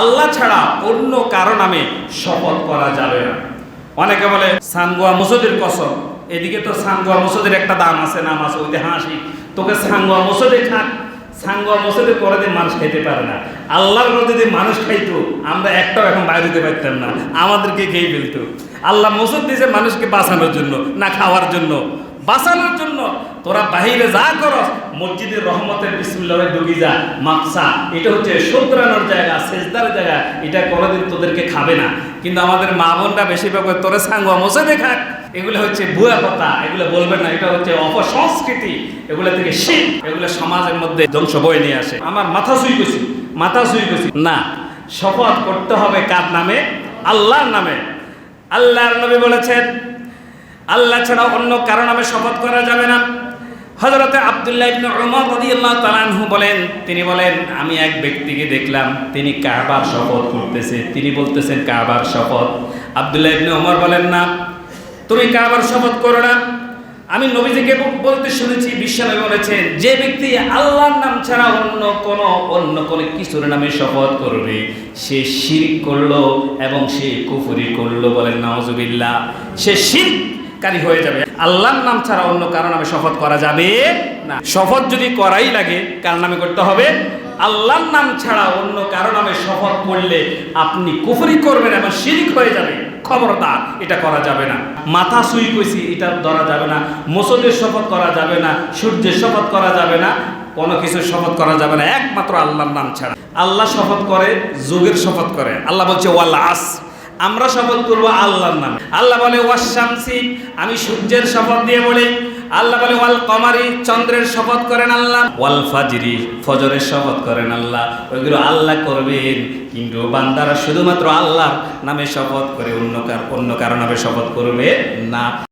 আল্লাহ ছাড়া অন্য কারও নামে শপথ করা যাবে না। অনেকে বলে, সানগোয়া মসজিদের কসম। এদিকে তো সানগোয়া মসজিদের একটা দাম আছে, নাম আছে ওইতে হাসি। তোকে সানগোয়া মসজিদে খাক সাঙ্গোয়া মসজিদে পরে দিন মানুষ খাইতে পারে না। আল্লাহর যদি মানুষ খাইতো, আমরা একটাও এখন বাইরে দিতে পারতাম না। আমাদেরকে খেয়ে ফেলতো। আল্লাহ মসজিদ দিয়েছে মানুষকে বাঁচানোর জন্য, না খাওয়ার জন্য। বাঁচানোর জন্য তোরা বাহিরে যা করস, মসজিদের রহমতের বিসমুল্লাহ ঢুকি যা, মাকসা। এটা হচ্ছে শুধরানোর জায়গা, সেজদার জায়গা। এটা কোনোদিন তোদেরকে খাবে না। কিন্তু আমাদের মা বোনরা বেশিরভাগ তোরা সাঙ্গুয়া মসজিদে খাক। এগুলো হচ্ছে ভুয়া কথা। এগুলো বলবেন না। এটা হচ্ছে অপসংস্কৃতি। এগুলো থেকে শীত এগুলো সমাজের মধ্যে ধ্বংস বয়ে নিয়ে আসে। আমার মাথা সুই গেছি মাথা সুই গেছি না। শপথ করতে হবে কার নামে? আল্লাহর নামে। আল্লাহর নবী বলেছেন আল্লাহ ছাড়া অন্য কারও নামে শপথ করা যাবে না। হজরতে আবদুল্লাহ ইবনে উমর রাদিয়াল্লাহু তাআলা আনহু বলেন, তিনি বলেন, আমি এক ব্যক্তিকে দেখলাম, তিনি কাবার শপথ করতেছে। তিনি বলতেছেন, কাবার শপথ। আবদুল্লাহ ইবনে উমর বলেন, না, তুমি কাবার শপথ করো না। আমি নবীজিকে বলতে শুনেছি বিশ্বনবী বলেছেন যে ব্যক্তি আল্লাহর নাম ছাড়া অন্য কোন অন্য কোন কিছুর নামে শপথ করবে, সে শিরক করল এবং সে কুফরি করল বলেন, নাউজুবিল্লাহ। সে শিরকারী হয়ে যাবে। আল্লাহর নাম ছাড়া অন্য কারও নামে শপথ করা যাবে না। শপথ যদি করাই লাগে, কার নামে করতে হবে? আল্লাহর নাম ছাড়া অন্য কারও নামে শপথ করলে আপনি কুফরি করবেন এবং শিরিক হয়ে যাবে। খবরদার, এটা করা যাবে না। মাথা সুই কইছি, এটা ধরা যাবে না। মসজিদের শপথ করা যাবে না। সূর্যের শপথ করা যাবে না। কোনো কিছু শপথ করা যাবে না। একমাত্র আল্লাহর নাম ছাড়া। আল্লাহ শপথ করে, যুগের শপথ করে। আল্লাহ বলছে, ওয়াল আস আমরা শপথ করব আল্লাহর নামে। আল্লাহ বলে ওয়াশামসি আমি সূর্যের শপথ দিয়ে বলি। আল্লাহ বলে ওয়াল কমারি চন্দ্রের শপথ করেন আল্লাহ। ওয়াল ফাজরি ফজরের শপথ করেন আল্লাহ। ওইগুলো আল্লাহ করবেন। কিন্তু বান্দারা শুধুমাত্র আল্লাহ নামে শপথ করে, অন্য কার, অন্য কারও নামে শপথ করবে না।